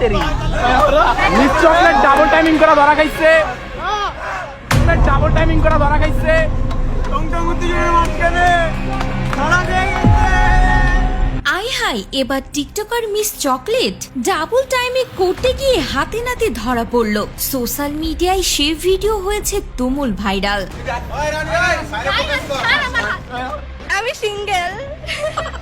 তেরি Miss chocolate double timing করা ধরা খাইছে। ডাবল টাইমিং করা ধরা খাইছে। আই হাই এবার টিকটকার মিস চকলেট ডাবল টাইমে করতে গিয়ে হাতে নাতে ধরা পড়ল। সোশ্যাল মিডিয়ায় সে ভিডিও হয়েছে তুমুল ভাইরাল আমি সিঙ্গেল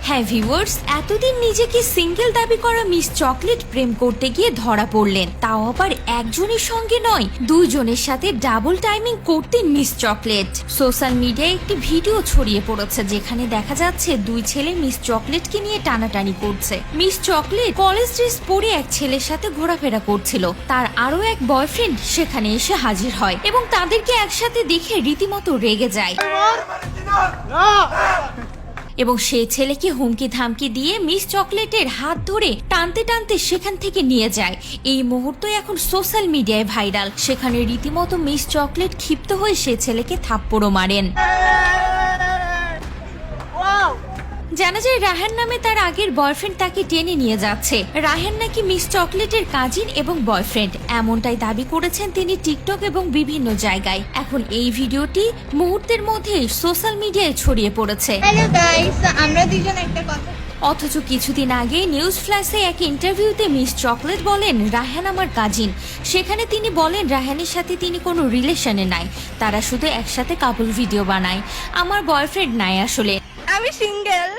হ্যাঁ ভিউয়ার্স এতদিন নিজেকে সিঙ্গেল দাবি করা মিস চকলেট প্রেম করতে গিয়ে ধরা পড়লেন। তাও আবার একজনের সঙ্গে নয় দুইজনের সাথে ডাবল টাইমিং করতেন মিস চকলেট সোশ্যাল মিডিয়ায় একটি ভিডিও ছড়িয়ে পড়েছে, যেখানে দেখা যাচ্ছে দুই ছেলে মিস চকলেটকে নিয়ে টানাটানি করছে। মিস চকলেট কলেজ ড্রেস পরে এক ছেলের সাথে ঘোরাফেরা করছিল। তার আরও এক বয়ফ্রেন্ড সেখানে এসে হাজির হয় এবং তাদেরকে একসাথে দেখে রীতিমতো রেগে যায়। এবং সে ছেলেকে হুমকি ধামকি দিয়ে মিস চকলেটের হাত ধরে টানতে টানতে সেখান থেকে নিয়ে যায়। এই মুহূর্ত এখন সোশ্যাল মিডিয়ায় ভাইরাল। সেখানে রীতিমতো মিস চকলেট ক্ষিপ্ত হয়ে সে ছেলেকে থাপ্পড়ও মারেন। জানা যায় রাহান নামে তার আগের বয়ফ্রেন্ড তাকে টেনে নিয়ে যাচ্ছে। রাহান নাকি মিস চকলেটের কাজিন এবং বয়ফ্রেন্ড। এমনটাই দাবি করেছেন তিনি টিকটক এবং বিভিন্ন জায়গায়। এখন এই ভিডিওটি মুহূর্তের মধ্যেই সোশ্যাল মিডিয়ায় ছড়িয়ে পড়েছে। হ্যালো গাইস আমরা দুজন একটা কথা অথচ কিছুদিন আগে নিউজ ফ্ল্যাশে এক ইন্টারভিউতে মিস চকলেট বলেন রাহান আমার কাজিন। সেখানে তিনি বলেন রাহানের সাথে তিনি কোনো রিলেশনে নাই। তারা শুধু একসাথে কাপল ভিডিও বানায়। আমার বয়ফ্রেন্ড নাই আসলে। আমি সিঙ্গেল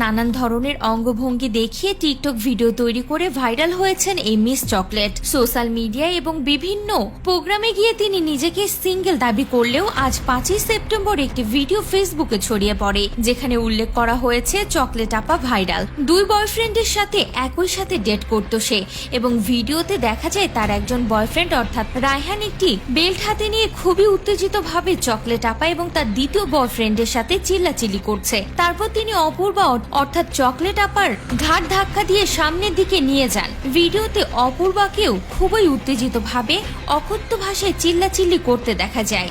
নানান ধরনের অঙ্গভঙ্গি দেখিয়ে টিকটক ভিডিও তৈরি করে ভাইরাল হয়েছেন এই মিস চকলেট। সোশ্যাল মিডিয়া এবং বিভিন্ন প্রোগ্রামে গিয়ে তিনি নিজেকে সিঙ্গেল দাবি করলেও আজ পাঁচই সেপ্টেম্বর একটি ভিডিও ফেসবুকে ছড়িয়ে পড়ে, যেখানে উল্লেখ করা হয়েছে, চকলেট আপা ভাইরাল। দুই বয়ফ্রেন্ডের সাথে একই সাথে ডেট করত সে এবং ভিডিওতে দেখা যায় তার একজন বয়ফ্রেন্ড, অর্থাৎ রায়হান, একটি বেল্ট হাতে নিয়ে খুবই উত্তেজিত ভাবে চকলেট আপা এবং তার দ্বিতীয় বয়ফ্রেন্ডের সাথে চিল্লাচিল্লি করছে। তারপর তিনি অপূর্বা অর্থাৎ চকলেট আপার ঘাট ধাক্কা দিয়ে সামনের দিকে নিয়ে যান। ভিডিওতে অপূর্বাকেও খুবই উত্তেজিত ভাবে অকথ্য ভাষায় চিল্লাচিল্লি করতে দেখা যায়।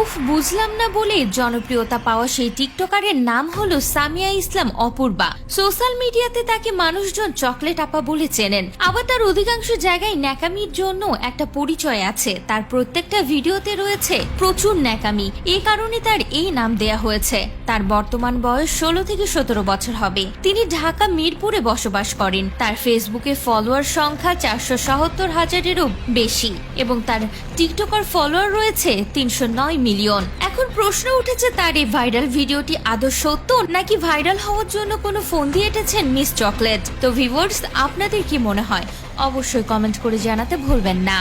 উফ, বুঝলাম না বলে জনপ্রিয়তা পাওয়া সেই টিকটকারের নাম হলো সামিয়া ইসলাম অপূর্বা। সোশ্যাল মিডিয়াতে তাকে মানুষজন চকলেট আপা বলে চেনেন। আবার তার অধিকাংশ জায়গায় ন্যাকামির জন্য একটা পরিচয় আছে। তার প্রত্যেকটা ভিডিওতে রয়েছে প্রচুর ন্যাকামি। এই কারণে তার এই নাম দেয়া হয়েছে। তার বর্তমান বয়স ষোলো থেকে সতেরো বছর হবে। তিনি ঢাকা, মিরপুরে বসবাস করেন। তার ফেসবুকে ফলোয়ার সংখ্যা চারশো সাতাত্তর হাজারেরও বেশি। এবং তার টিকটকার ফলোয়ার রয়েছে তিনশো নয় মিলিয়ন। এখন প্রশ্ন উঠেছে, তার এই ভাইরাল ভিডিওটি আদৌ সত্য নাকি ভাইরাল হওয়ার জন্য কোনো ফোন দিয়ে এঁটেছেন মিস চকলেট? তো ভিউয়ার্স, আপনাদের কি মনে হয়? অবশ্যই কমেন্ট করে জানাতে ভুলবেন না।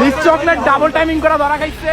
মিস চকলেট ডাবল টাইমিং করা ধরা খাইছে।